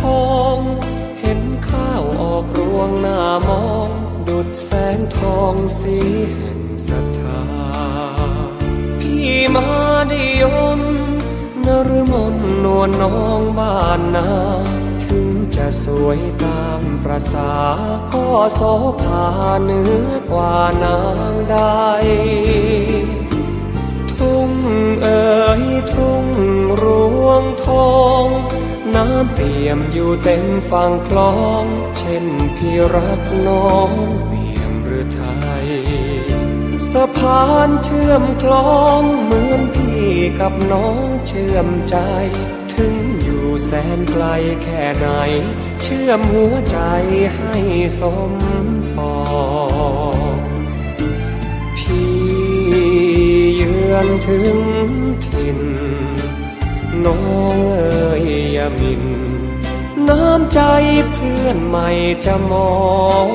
ทอง เห็นข้าวออกรวงหน้ามอง ดุดแสงทองสีแห่งศรัทธา พี่มาได้ยนนรมนนวลน้องบ้านนา ถึงจะสวยตามประสาก็โสภาเหนือกว่านางใดทุ่งเอ๋ยทุ่งรวงทอง น้ำเปี่ยมอยู่เต็มฝั่งคลอง เช่นพี่รักน้องเปี่ยมหรือไทย สะพานเชื่อมคลองเหมือนพี่กับน้องเชื่อมใจ ถึงอยู่แสนไกลแค่ไหน เชื่อมหัวใจให้สมปองพี่เยือนถึงถิ่น น้องเอ๋ยอย่ามิน น้ำใจเพื่อนใหม่จะมอง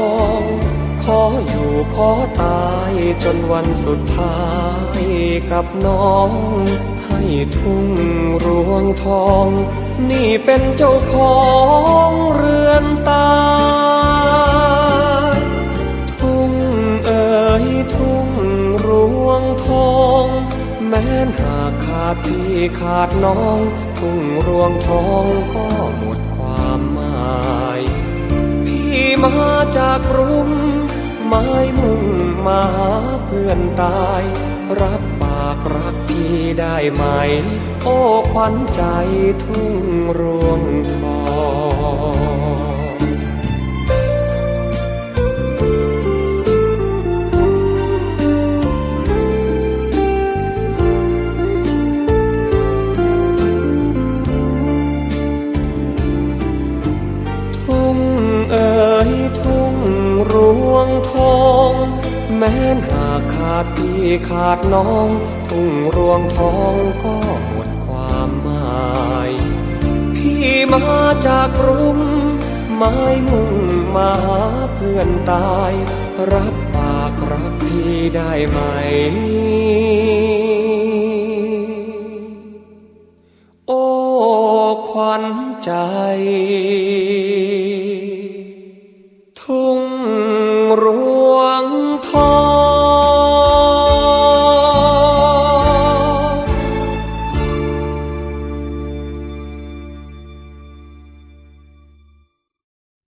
ขออยู่ขอตายจนวันสุดท้ายกับน้อง ให้ทุ่งรวงทอง นี่เป็นเจ้าของเรือนตายทุ่งเอ๋ยทุ่งรวงทอง แม้นหากขาดพี่ขาดน้อง ทุ่งรวงทองก็หมดความหมาย พี่มาจากรุงไม้มุ่งมาหาเพื่อนตาย รับปากรักพี่ได้ไหม โอ้ขวัญใจทุ่งรวงทอง ทองแม้นหากขาดพี่ขาดน้อง ทุ่งรวงทองก็หมดความหมาย พี่มาจากกรุงไม้มุ่งมาหาเพื่อนตาย รับปากรักพี่ได้ไหม โอ้ขวัญใจ รั้